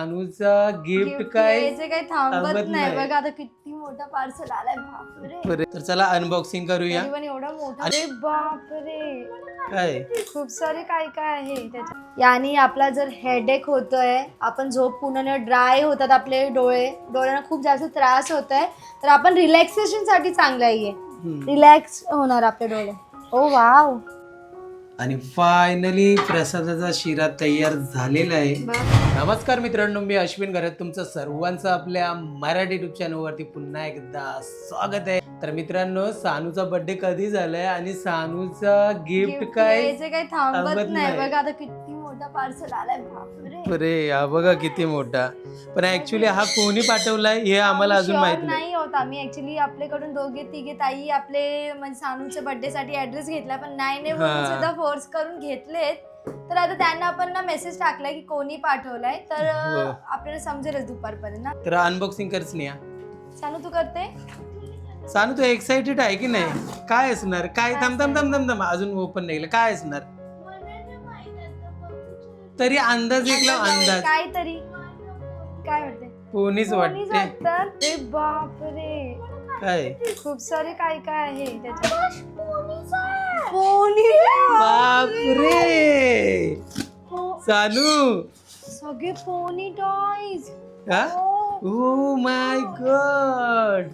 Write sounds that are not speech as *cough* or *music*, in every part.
अनुचा gift काय यायचं काही थांबत थांबत नाही. नाही. बघा आता किती मोठा पार्सल आलाय. बापरे. बरे, तर चला अनबॉक्सिंग करूया. तरी पण एवढा मोठा. अरे बापरे. काय? खूप सारे काय काय आहे त्याच्यात याने आपला जर हेडेक होतोय आपण झोप पूर्ण ड्राय होतात आपले डोळे. डोळ्यांना खूप जास्त त्रास होत आहे तर आपण रिलॅक्सेशनसाठी चांगलं आहे हम्म. रिलॅक्स होणार आपले डोळे. Oh wow. आणि फायनली प्रसादाचा शिरा तयार झालेला आहे. नमस्कार मित्रांनो मी अश्विन घरात तुमचं सर्वांचं आपल्या मराठी युट्यूब चॅनलवरती पुन्हा एकदा स्वागत आहे. तर मित्रांनो सानूचा बर्थडे कधी झालाय आणि सानूचा गिफ्ट काय यायचं काही थांबत थांबत नाही. नाही. बघा आता किती मोठा पार्सल आलाय. बापरे. अरे हा बघा किती मोठा. पण ऍक्च्युली हा कोणी पाठवलाय हे आम्हाला अजून Sure माहीत नाही. नाही होत आम्ही. ऍक्च्युली आपल्याकडून दोघे तिघे ताई आपले म्हणजे सानूच्या बर्थडे साठी ऍड्रेस घेतला पण नाही नाही म्हणून हा. सुद्धा फोर्स करून घेतलेत. तर आता त्यांना आपण ना मेसेज टाकलाय की कोणी पाठवलाय. तर हो. आपल्याला समजेलच दुपारपर्यंत ना. तर अनबॉक्सिंग करच नाही हा. सानू तू करते? सानू तू एक्साइटेड आहे की नाही? काय असणार? काय थांब थांब थांब थांब थांब. अजून ओपन नाही केलं. काय असणार? तरी अंदाज एक लाव अंदाज. काय तरी काय वाटते कोणीच वाटते. बापरे. काय? खूप सारे काय काय आहे त्याच्यात. पोनी बापरे. सानू. सगळे पोनी टॉयज हा? ओ माय गॉड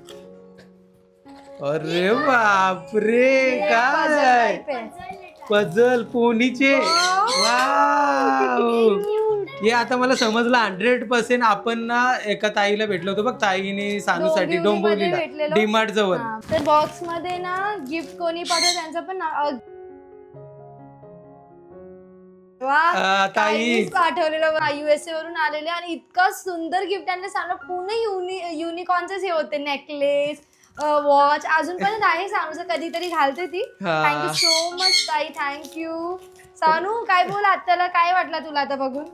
अरे बापरे. काय? पजल पोनीचे वाव हे आता मला समजलं हंड्रेड पर्सेंट आपण ना एका ताईला भेटलो होतो बघ ताईने सानूसाठी डोंबिवलीला डीमार्ट जवळ. तर बॉक्समध्ये ना गिफ्ट कोणी पाठवलं त्यांचं पण नाव- अ- वा आ, ताई. ताईनीच पाठवलेलं युएसए वरून आलेले आणि इतका सुंदर गिफ्ट त्यांनी सांगितलं पूर्ण युनि युनिकॉर्नचेच हे होते नेकलेस वॉच अजूनपर्यंत आहे सानूचं कधीतरी घालते ती. हा. थँक्यू सो मच ताई. थँक्यू सानू काय बोल आत्याला? काय वाटलं तुला आता बघून?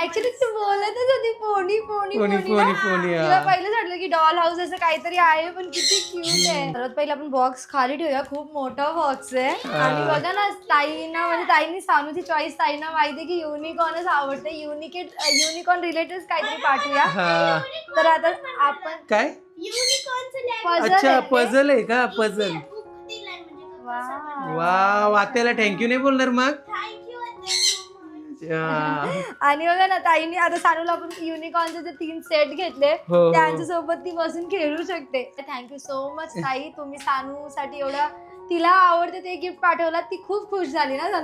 ऍक्च्युली तू बोलतच होती पोणी पोणी पोणी, ना. पोणी, पोणी, हा. तुला पहिलं वाटलं की डॉल हाऊस असं काहीतरी आहे पण किती क्यूट आहे. सर्वात पहिले आपण बॉक्स खाली ठेवूया. खूप मोठा बॉक्स आहे. हा. आणि बघा ना ताईना म्हणजे ताईनी सानूची चॉईस ताईना माहिती आहे की युनिकॉर्नच आवडते. युनिकेट युनिकॉर्न रिलेटेड काहीतरी पाठवूया. हा. तर आता आपण काय? Puzzle अच्छा. पजल आहे का? Puzzle Wow. वा आत्याला थँक्यू नाही बोलणार मग. आणि बघा ना ताईने आता सानूला आपण युनिकॉर्नचे जे तीन सेट घेतले हो, हो. त्यांच्यासोबत ती बसून खेळू शकते थँक्यू सो मच ताई तुम्ही सानू साठी एवढा तिला आवडते ते गिफ्ट पाठवला ती खूप खुश झाली ना हा.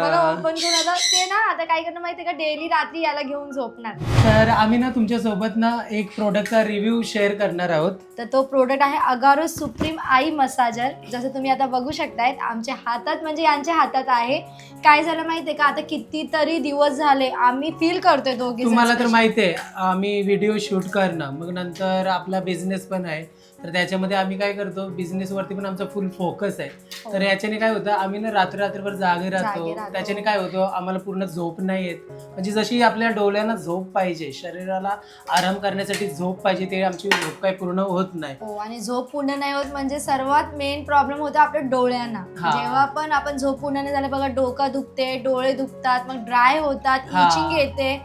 बघा ओपन करून आता ते ना आता काय करणार माहितीये का डेली रात्री याला घेऊन झोपणार. तर आम्ही ना तुमच्यासोबत ना एक प्रोडक्टचा रिव्ह्यू शेअर करणार आहोत. तर तो प्रोडक्ट आहे अगारो सुप्रीम आई मसाजर जसं तुम्ही आता बघू शकतायत आमच्या हातात म्हणजे यांच्या हातात आहे. काय झालं माहितीये का आता कितीतरी दिवस झाले आम्ही फील करतोय दोघे तुम्हाला तर माहिती आहे आम्ही व्हिडिओ शूट करणं. मग नंतर आपला बिझनेस पण आहे. तर त्याच्यामध्ये आम्ही काय करतो बिझनेस वरती पण आमचा फुल फोकस आहे. तर याच्याने काय होतं आम्ही ना रात्र रात्रभर जागे राहतो. जागे राहतो. त्याच्याने काय होतं आम्हाला पूर्ण झोप नाही येत. म्हणजे जशी आपल्या डोळ्यांना झोप पाहिजे शरीराला आराम करण्यासाठी झोप पाहिजे ते आमची झोप काही पूर्ण होत नाही. हो आणि झोप पूर्ण नाही होत म्हणजे सर्वात मेन प्रॉब्लेम होतो आपल्या डोळ्यांना. हा. जेव्हा पण आपण झोप पूर्ण नाही झालं बघा डोकं दुखते डोळे दुखतात मग ड्राय होतात हा. इचिंग येते.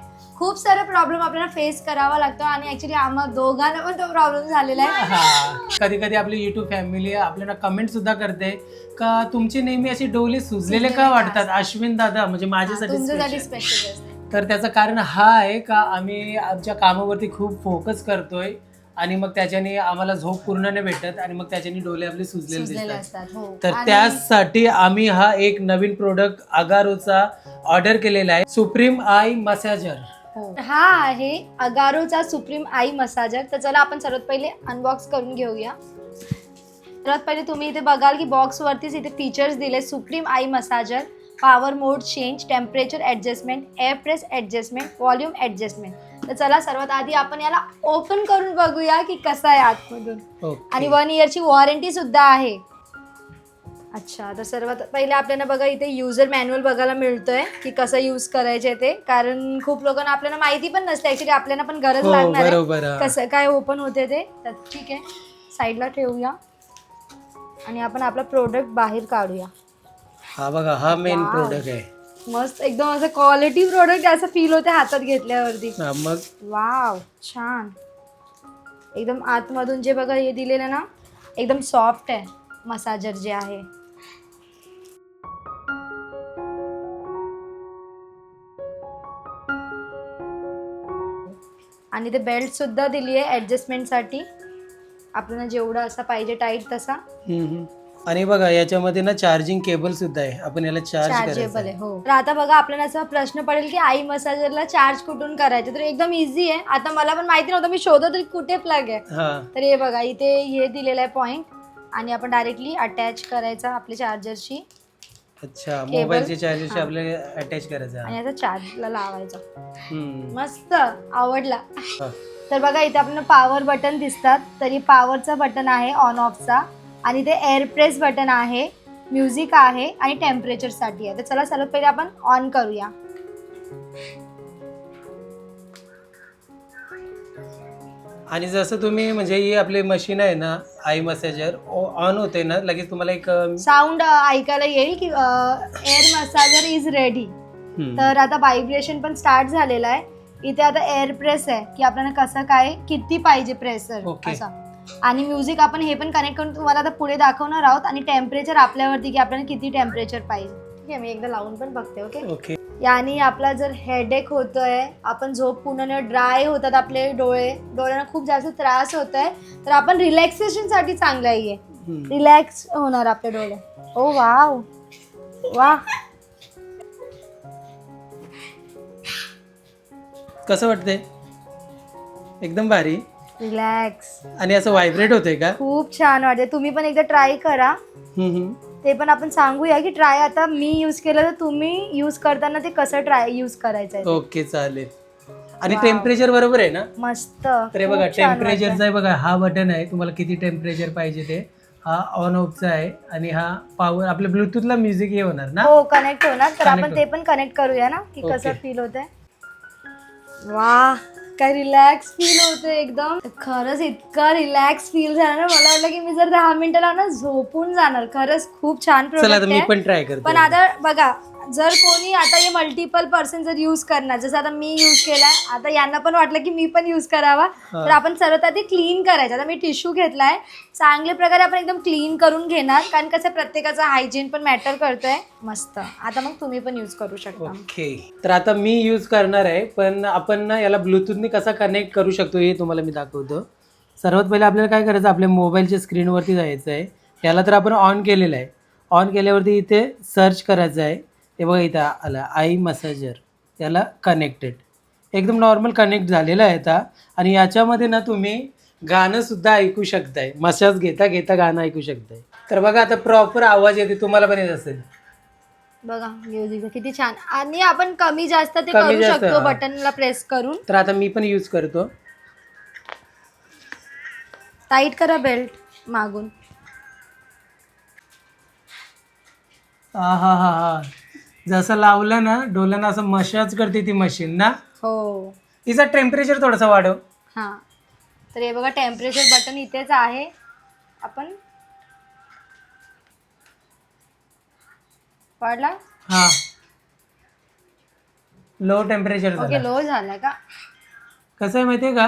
खूप सारे प्रॉब्लेम आपल्याला फेस करावा लागतो आणि ऍक्च्युली आम्हा दोघांना पण तो प्रॉब्लेम झालेला आहे. हा. कधी कधी आपली युट्यूब फॅमिली आपल्याला कमेंट सुद्धा करते. का तुमचे नेहमी असे डोळे सुजलेले का वाटतात? अश्विन दादा म्हणजे माझ्यासाठी तुमच्यासाठी special. स्पेशल असते. तर त्याचं कारण हा आहे का आम्ही आमच्या कामावरती खूप फोकस करतोय आणि मग त्याच्याने आम्हाला झोप पूर्ण नाही भेटत आणि मग त्याच्याने डोळे आपले सुजलेले सुजलेले दिसतात. असतात हो. तर आणि- त्यासाठी आम्ही हा एक नवीन प्रोडक्ट अगारोचा ऑर्डर केलेला आहे. सुप्रीम आय मसाजर हो. हा आहे अगारोचा सुप्रीम आई मसाजर. तर चला आपण सर्वात पहिले अनबॉक्स करून घेऊया. सर्वात पहिले तुम्ही इथे बघाल की बॉक्स वरतीच इथे फीचर्स दिले. Supreme eye massager power mode change temperature adjustment air press adjustment volume adjustment तर चला सर्वात आधी आपण याला ओपन करून बघूया की कसं आहे आतमधून. आणि वन इयरची वॉरंटी सुद्धा आहे. अच्छा तर सर्वात पहिले आपल्याला बघा इथे युजर मॅन्युअल बघायला मिळतोय की कसं यूज करायचे ते. कारण खूप लोकांना आपल्याला माहिती पण नसते. ऍक्च्युली आपल्याला पण गरज हो लागणार आहे. कसं काय ओपन होते ते. तर ठीक आहे. साईडला ठेवूया. आणि आपण आपला प्रोडक्ट बाहेर काढूया. हा बघा हा मेन Wow. प्रोडक्ट आहे. मस्त एकदम असं क्वालिटी प्रोडक्ट असं फील होते हातात घेतल्यावरती. हा, मग? वाव छान. एकदम आतमधून जे बघा हे दिलेलं ना एकदम सॉफ्ट आहे. मसाजर जे आहे. आणि ते बेल्ट सुद्धा दिली आहे ऍडजस्टमेंटसाठी आपल्याला जेवढं असं पाहिजे टाईट तसा. हम्म. आणि बघा याच्यामध्ये ना चार्जिंग केबल सुद्धा आहे. आपण याला चार्ज चार्जेबल करायचं आहे. हो. तर आता बघा आपल्याला असा प्रश्न पडेल की आई मसाजरला चार्ज कुठून करायचं? तर एकदम इझी आहे. आता मला पण माहिती नव्हतं मी शोधत होती कुठे प्लग आहे. हा. तर हे बघा इथे हे दिलेलं आहे पॉइंट आणि आपण डायरेक्टली अटॅच करायचा आपल्या चार्जरशी अच्छा मोबाईलचे चार्जेस हा. आपल्याला अटॅच करायचं आणि आहे. आता चार्जला लावायचा हम्म. मस्त आवडला हा. तर बघा इथे आपल्याला पॉवर बटन दिसतात तरी पॉवरचा बटन आहे ऑन ऑफचा आणि ते एअर प्रेस बटन आहे म्युझिक आहे आणि टेम्परेचरसाठी आहे तर चला सर्वात पहिले आपण ऑन करूया आणि जसं तुम्ही म्हणजे ही आपली मशीन आहे ना आय मसाजर ऑन होते ना लगेच तुम्हाला एक साऊंड ऐकायला येईल की एअर मसाजर इज रेडी. तर आता व्हायब्रेशन पण स्टार्ट झालेलं आहे. इथे आता एअर प्रेस आहे की आपल्याला कसं काय किती पाहिजे प्रेसर. असा. आणि म्युझिक आपण हे पण कनेक्ट करून तुम्हाला आता पुढे दाखवणार आहोत. आणि टेम्परेचर आपल्यावरती की आपल्याला किती टेम्परेचर पाहिजे. ठीक आहे मी एकदा लावून पण बघते ओके ओके याने आपला जर हेडेक होतोय आपण झोप पूर्ण ड्राय होतात आपले डोळे डोळ्यांना खूप जास्त त्रास होत आहे तर आपण रिलॅक्सेशनसाठी चांगलं आहे. रिलॅक्स होणार आपले डोळे. Oh wow. वा कसं वाटतंय? एकदम भारी. रिलॅक्स आणि असं व्हायब्रेट होतंय का? खूप छान वाटते तुम्ही पण एकदा ट्राय करा. ते पण आपण सांगूया की ट्राय आता मी यूज केलं तर तुम्ही यूज करताना ते कसं ट्राय यूज करायचं आहे ओके चालेल. आणि Wow. टेम्परेचर बरोबर आहे ना? मस्त. तर हे बघा छान टेम्परेचरचा. आहे बघा हा बटन आहे. तुम्हाला किती टेम्परेचर पाहिजे ते. हा ऑन ऑफचा आहे आणि हा पॉवर आपल्या ब्लूटूथला म्युझिक हे होणार ना? हो कनेक्ट होणार. तर Connect आपण ते पण कनेक्ट करूया ना की कसं Okay. फील होत वा काय रिलॅक्स फील होते एकदम. खरंच इतका रिलॅक्स फील झाला ना मला वाटलं की मी जर दहा मिनिटं लावणार झोपून जाणार. खरंच खूप छान चला आता आहे. पण ट्राय करतो. पण आता बघा जर कोणी आता हे मल्टिपल पर्सन जर यूज करणार जसं आता मी यूज केलाय आता यांना पण वाटलं की मी पण यूज करावा. तर आपण सर्वात आधी क्लीन करायचं. आता मी टिश्यू घेतलाय. चांगल्या प्रकारे आपण एकदम क्लीन करून घेणार. कारण कसं प्रत्येकाचा हायजीन पण मॅटर करतोय. मस्त. आता मग तुम्ही पण यूज करू शकता. ओके तर आता मी यूज करणार आहे पण आपण ना याला ब्लूटूथने कसा कनेक्ट करू शकतो हे तुम्हाला मी दाखवतो. सर्वात पहिले आपल्याला काय करायचं आपल्या मोबाईलच्या स्क्रीनवरती जायचं आहे याला तर आपण ऑन केलेलं आहे. ऑन केल्यावरती इथे सर्च करायचं आहे हे बघा इथं आलं. आय मसाजर याला कनेक्टेड एकदम नॉर्मल कनेक्ट झालेलं आहे आता. आणि याच्यामध्ये ना तुम्ही गाणं सुद्धा ऐकू शकताय. मसाज घेता घेता गाणं ऐकू शकताय. तर बघा आता प्रॉपर आवाज येते तुम्हाला पण येत असेल. बघा म्युझिक किती छान. आणि आपण कमी जास्त ते कमी करू जास्त, शकतो हा. बटनला प्रेस करून. तर आता मी पण यूज करतो. टाईट करा बेल्ट मागून. हा हा हा हा. जसं लावलं ना डोलांना असं मशाज करते ती मशीन ना? हो. तिचा टेम्परेचर थोडासा वाढव. हां. तर हे बघा टेम्परेचर बटन इथेच आहे. आपण वाढला? हा. लो टेम्परेचर ओके लो झाला का? कसं आहे माहितीये का?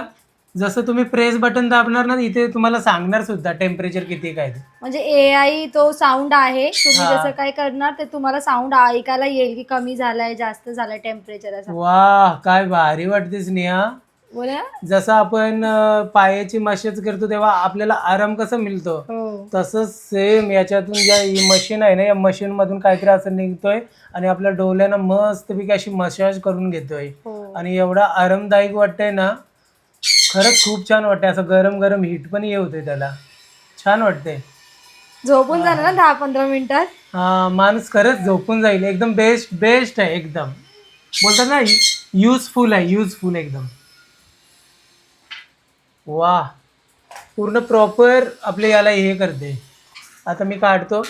जसं तुम्ही प्रेस बटन दाबणार ना इथे तुम्हाला सांगणार सुद्धा टेम्परेचर किती काय ते. म्हणजे ए आय तो साऊंड आहे. तुम्ही हा. जसं काय करणार ते तुम्हाला साऊंड ऐकायला येईल की कमी झालाय जास्त झालाय टेम्परेचर असं. वा काय भारी वाटतेस नेहा बोला. जसं आपण अं, पायाची मशाज करतो तेव्हा आपल्याला आराम कसा मिळतो? हो. तसंच सेम याच्यातून ज्या मशीन आहे ना या मशीन मधून काहीतरी असं निघतोय आणि आपल्या डोळ्यांना मस्तपैकी अशी मसाज करून घेतोय. हो. आणि एवढा आरामदायक वाटतंय ना खरंच खूप छान वाटतंय. असं गरम गरम हीट पण ये होते त्याला. छान वाटतंय. झोपून जाणार ना दहा पंधरा मिनिटात? हा माणूस खरंच झोपून जाईल. एकदम बेस्ट बेस्ट आहे एकदम. बोलतात ना युजफुल आहे युजफुल एकदम. वा पूर्ण प्रॉपर आपले याला हे करते. आता मी काढतो.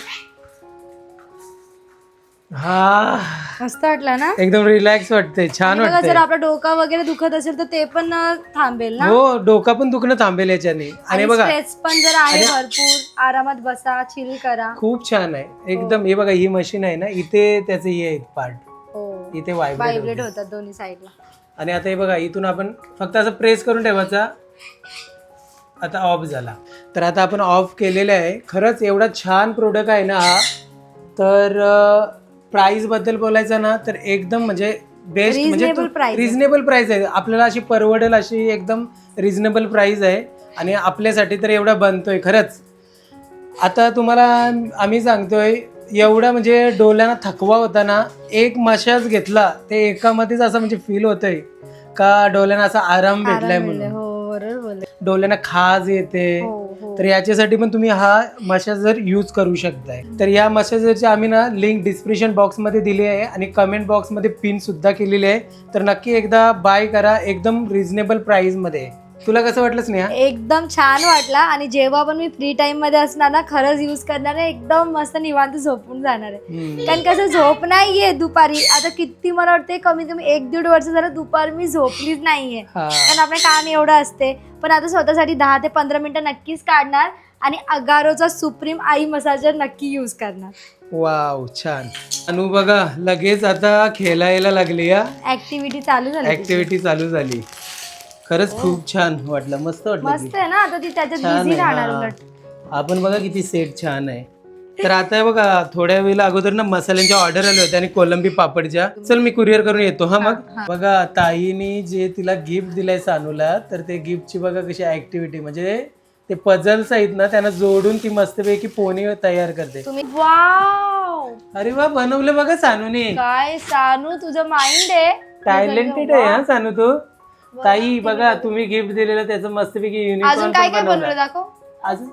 हा. मस्त वाटलं ना? एकदम रिलॅक्स वाटते छान आणि बघा वाटतंय. जर आपला डोका वगैरे दुखत असेल तर ते पण अं, थांबेल ना? हो डोका पण दुखणं थांबेल याच्याने. आणि बघा स्ट्रेस पण जर आहे आणि- भरपूर आरामात बसा चिल करा. खूप छान आहे. एकदम हे बघा ही मशीन आहे ना इथे त्याचे हे आहेत पार्ट हो. इथे व्हायब्रेट व्हायब्रेट होतात दोन्ही साईडला आणि आता हे बघा इथून आपण फक्त असं प्रेस करून ठेवायचा. आता ऑफ झाला. तर आता आपण ऑफ केलेलं आहे. खरंच एवढा छान प्रोडक्ट आहे ना हा. तर बद्दल बोलायचं ना तर एकदम म्हणजे बेस्ट म्हणजे Reasonable price आहे. रिझनेबल प्राईस आहे. आपल्याला अशी परवडेल अशी एकदम रिझनेबल प्राईस आहे. आणि आपल्यासाठी तर एवढा बनतोय खरंच. आता तुम्हाला आम्ही सांगतोय एवढा म्हणजे डोळ्यांना थकवा होता ना एक मशाज घेतला ते एकामध्येच असं म्हणजे फील होतंय. का डोळ्यांना असा आराम भेटलाय आराम मिळाला. म्हणून हो बरोबर बोलले. डोळ्यांना खाज येते. हो. तर याच्यासाठी पण तुम्ही हा मशाजर यूज करू शकताय. तर या मशाजरची आम्ही ना लिंक डिस्क्रिप्शन बॉक्समध्ये दिली आहे आणि कमेंट बॉक्समध्ये पिन सुद्धा केलेली आहे. तर नक्की एकदा बाय करा एकदम रिझनेबल प्राईसमध्ये तुला कसं वाटलं स्नेहा? एकदम छान वाटला आणि जेव्हा पण मी फ्री टाइममध्ये असणार ना खरंच युज करणार आहे एकदम मस्त निवांत झोपून जाणार आहे. कारण कसं झोप नाहीये दुपारी. आता किती मला वाटते कमीत कमी एक दीड वर्ष झालं दुपारी मी झोपलीच नाहीये. कारण आपलं काम एवढं असते. पण आता स्वतःसाठी दहा ते पंधरा मिनिटं नक्कीच काढणार आणि अगारोचा सुप्रीम आई मसाजर नक्की यूज करणार. वाव छान. अनु बघा लगेच आता खेळायला लागली या ऍक्टिव्हिटी चालू झाली. ऍक्टिव्हिटी चालू झाली. खरंच खूप छान वाटलं. मस्त वाटलं मस्त. आहे ना? आता ती त्याच्यात छान बिझी आहे, राहणार हा. उलट. आपण बघा किती सेट छान आहे. तर आता बघा थोड्या वेळेला अगोदर ना मसाल्यांच्या ऑर्डर आले होते आणि कोलंबी पापडच्या. चल मी कुरिअर करून येतो हा मग. बघा ताईनी जे तिला गिफ्ट दिलंय सानूला तर ते गिफ्टची बघा कशी ऍक्टिव्हिटी म्हणजे ते पझल्स आहेत ना त्यांना जोडून ती मस्तपैकी पोणी तयार करते. तुम्ही वाव! अरे वा बनवलं बघा सानूने. काय सानू तुझं माइंड आहे. टॅलेंटेड आहे हा सानू तू. ताई बघा तुम्ही गिफ्ट दिलेलं त्याचं मस्तपैकी अजून काय काय बनवलं. दाखव. अजून?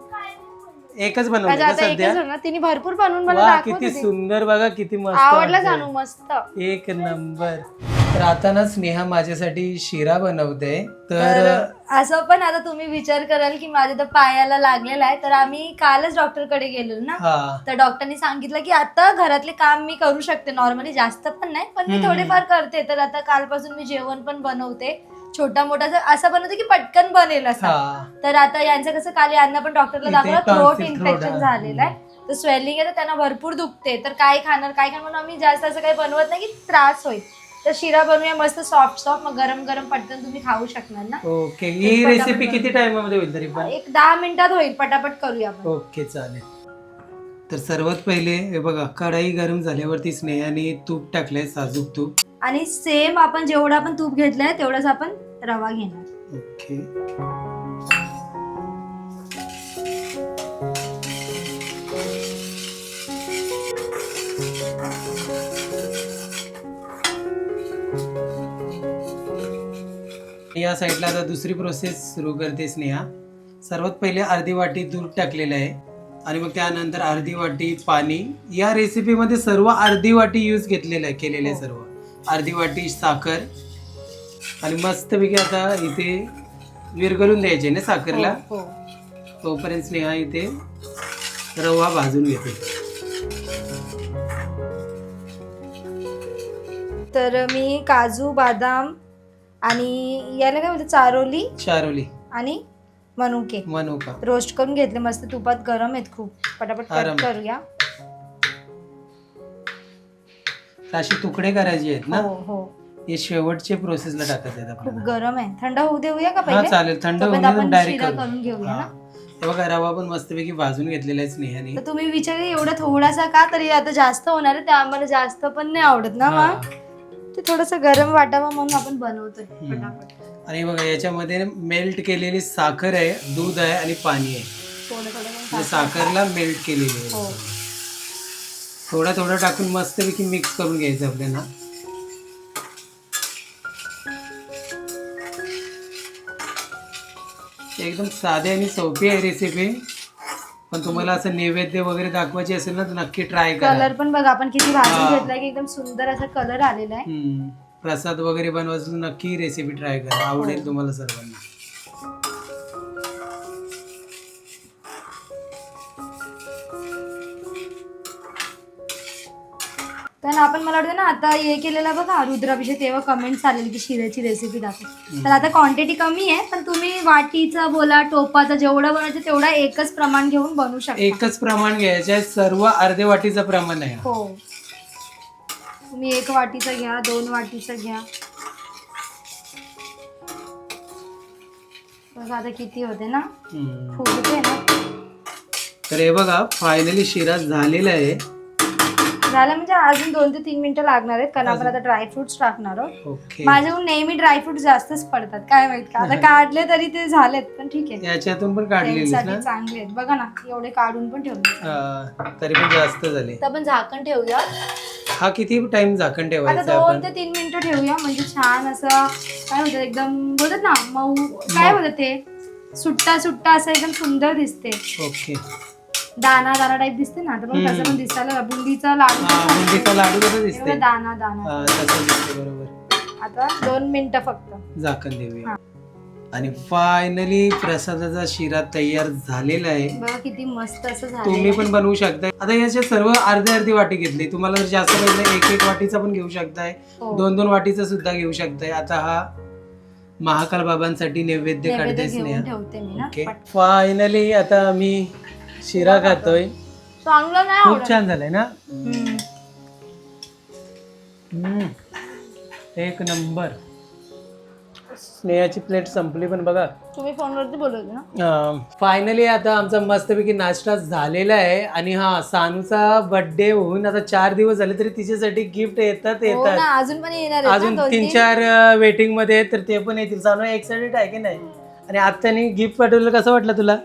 एकच बनवलं का आता सध्या? तिने भरपूर बनवून मला वा किती. सुंदर बघा किती मस्त आवडला वाटतंय. सानू मस्त. एक नंबर. तर आता ना स्नेहा माझ्यासाठी शिरा बनवते. तर तर असं पण आता तुम्ही विचार कराल की माझ्या तर पायाला लागलेला आहे. तर आम्ही कालच डॉक्टरकडे गेलो ना. हा. तर डॉक्टरनी सांगितलं की आता घरातले काम मी करू शकते. नॉर्मली जास्त पण नाही पण मी हम्म. थोडेफार करते. तर आता कालपासून मी जेवण पण बनवते. छोटा मोठा असं बनवते की पटकन बनेल असं. तर आता यांचं कसं काल यांना पण डॉक्टरला दाखवलं थ्रोट इन्फेक्शन झालेलं आहे. तर स्वेलिंग आहे तर त्यांना भरपूर दुखते. तर काय खाणार काय खाणार म्हणून आम्ही जास्त असं काही बनवत नाही की त्रास होईल. तर शिरा बनवूया मस्त सॉफ्ट सॉफ्ट मग गरम गरम पटकन तुम्ही खाऊ शकणार ना. ओके ही रेसिपी किती टाइममध्ये होईल तरी एक दहा मिनिटात होईल पटापट करूया आपण. ओके चालेल. तर सर्वात पहिले हे बघा कढाई गरम झाल्यावरती स्नेहाने तूप टाकलंय साजूक तूप. आणि सेम आपण जेवढं आपण तूप घेतलंय तेवढंच आपण रवा घेणार. ओके या साईडला आता दुसरी प्रोसेस सुरू करते स्नेहा. सर्वात पहिले अर्धी वाटी दूध टाकलेलं आहे. आणि मग त्यानंतर अर्धी वाटी पाणी. या रेसिपीमध्ये सर्व अर्धी वाटी यूज घेतलेलं आहे केलेलं आहे हो. सर्व. अर्धी वाटी साखर. आणि मस्तपैकी आता इथे विरघळून द्यायचे ना साखरला? हो, हो. तोपर्यंत स्नेहा इथे रवा भाजून घेते. तर मी काजू बदाम आणि याला काय म्हणते चारोली? चारोली. आणि मनुके. मनुका. रोस्ट करून घेतले. मस्त तुपात गरम आहेत खूप. पटापट आराम. कट करूया. तर असे तुकडे करायचे आहेत ना? हो हो. हे शेवटचे प्रोसेसला टाकत आहेत खूप आपल्याला गरम आहे. थंड होऊ देऊया का हा पहिले चालेल. थंड तोपर्यंत होऊन आपण डायरेक्ट शिरा करू. करून घेऊया हा. ना? हे. बघा रवा पण मस्तपैकी भाजून घेतलेला आहे स्नेहाने. तर तुम्ही विचारले एवढा थोडासा का तरी? आता जास्त होणार आहे ते आम्हाला जास्त पण नाही आवडत ना हा. ते थोडस गरम वाटावं म्हणून आपण बनवतोय हम्म. आणि बघा याच्यामध्ये मेल्ट केलेली साखर आहे दूध आहे आणि पाणी आहे. थोडं थोडं करून म्हणजे. साखरला मेल्ट केलेली हो. आहे थोडा थोडा टाकून मस्तपैकी मिक्स करून घ्यायचं आपल्याला. एकदम साधी आणि सोपी आहे रेसिपी पण तुम्हाला असं नैवेद्य वगैरे दाखवायची असेल ना तर नक्की ट्राय करा कलर पण बघा आपण किती भाजून हा. घेतलाय की एकदम सुंदर असा कलर आलेला आहे हम्म. प्रसाद वगैरे बनवायचं तर नक्की रेसिपी ट्राय करा आवडेल हो. तुम्हाला सर्वांना तर आपण मला वाटतं ना आता हे केलेला बघा रुद्राभिषेक तेव्हा कमेंट्स आलेली की शिऱ्याची रेसिपी दाखव. तर आता क्वांटिटी कमी आहे पण तुम्ही वाटीचा बोला टोपाचा जेवढं बनवायचं तेवढा एकच प्रमाण घेऊन बनवू शकता. एकच प्रमाण घ्यायचं आहे सर्व अर्धे वाटीचं प्रमाण आहे. हो. तुम्ही एक वाटीचं घ्या दोन वाटीचं घ्या. बघा आता किती होते ना? हम्म. फुगते ना. तर हे बघा फायनली शिरा झालेला आहे. झालं म्हणजे अजून दोन ते तीन मिनिटं लागणार आहेत कारण आपण. आता ड्रायफ्रुट्स टाकणार आहोत. ओके. माझ्याकडून नेहमी ड्रायफ्रुट जास्तच पडतात काय माहीत का? आता *laughs* काढले तरी ते झालेत पण ठीक आहे. याच्यातून पण ना? त्यांच्यासाठी चांगले आहेत. बघा ना एवढे काढून पण ठेवले. हा, तरी पण जास्त झाले. तर आपण झाकण ठेवूया. हा किती टाइम झाकण आता ठेवायचं दोन आपण? ते तीन मिनिटं ठेवूया म्हणजे छान असं काय होतं एकदम बोलतात ना मऊ काय बोलत ते? सुट्टा सुट्टा असं एकदम सुंदर दिसते. ओके. दाना दाना टाईप दिसते ना तर मग तसं पण दिसायला बुंदीचा लाडू हा कसा बुंदीचा? लाडू कसं एवढं दिसते दाना दाना. हा तसं दिसते बरोबर. आता दोन मिनिटं फक्त. झाकण देऊया. हा. आणि फायनली प्रसादाचा शिरा तयार झालेला आहे. बघा किती मस्त असं तुम्ही झालं पण बनवू शकताय. आता याचे सर्व अर्धी अर्धी वाटी घेतली. तुम्हाला जर जास्त पाहिजे एक एक वाटीचा पण घेऊ शकताय. हो. दोन दोन वाटीचा सुद्धा घेऊ शकताय. आता हा महाकाल बाबांसाठी नैवेद्य नैवेद्य काढतेस घेऊन नाही ठेवते मी ना ओके फायनली आता मी शिरा खातोय. चांगलं नाही खूप आवडत. छान झालंय ना? हम्म. हम्म. एक नंबर. स्नेहाची प्लेट संपली पण बघा. तुम्ही फोनवरती बोलत ना? फायनली आता आमचा मस्तपैकी नाश्ता झालेला आहे. आणि हा सानूचा बर्थडे होऊन आता चार दिवस झाले तरी तिच्यासाठी गिफ्ट येतात हो येतात. ना अजून पण येणार आहेत अजून ना दोन तीन तीन? चार वेटिंगमध्ये आहेत, तर ते पण येतील. सानू एक्साइटेड आहे की नाही? आणि आत्याने गिफ्ट पाठवलं कसं वाटलं तुला?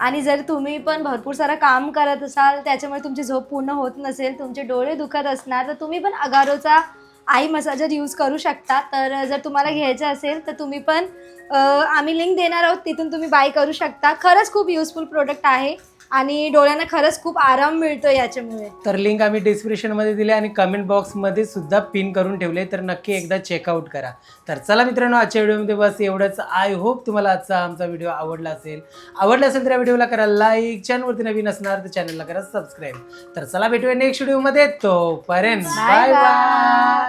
आणि जर तुम्ही पण भरपूर सारं काम करत असाल त्याच्यामुळे तुमची झोप पूर्ण होत नसेल तुमचे डोळे दुखत असणार तर तुम्ही पण अगारोचा आई मसाजर यूज करू शकता. तर जर तुम्हाला घ्यायचं असेल तर तुम्ही पण आम्ही लिंक देणार आहोत तिथून तुम्ही बाय करू शकता. खरंच खूप युजफुल प्रोडक्ट आहे. आणि डोळ्यांना खरंच खूप आराम मिळतो याच्यामुळे. तर लिंक आम्ही डिस्क्रिप्शनमध्ये दिली आणि कमेंट बॉक्समध्ये सुद्धा पिन करून ठेवले तर नक्की एकदा चेकआउट करा. तर चला मित्रांनो आजच्या व्हिडिओमध्ये बस एवढंच. आय होप तुम्हाला आजचा आमचा व्हिडिओ आवडला असेल. आवडला असेल तर या व्हिडिओला करा लाईक चॅनलवरती नवीन असणार तर चॅनलला करा सबस्क्राईब तर चला भेटूया नेक्स्ट व्हिडिओमध्ये तोपर्यंत बाय. बाय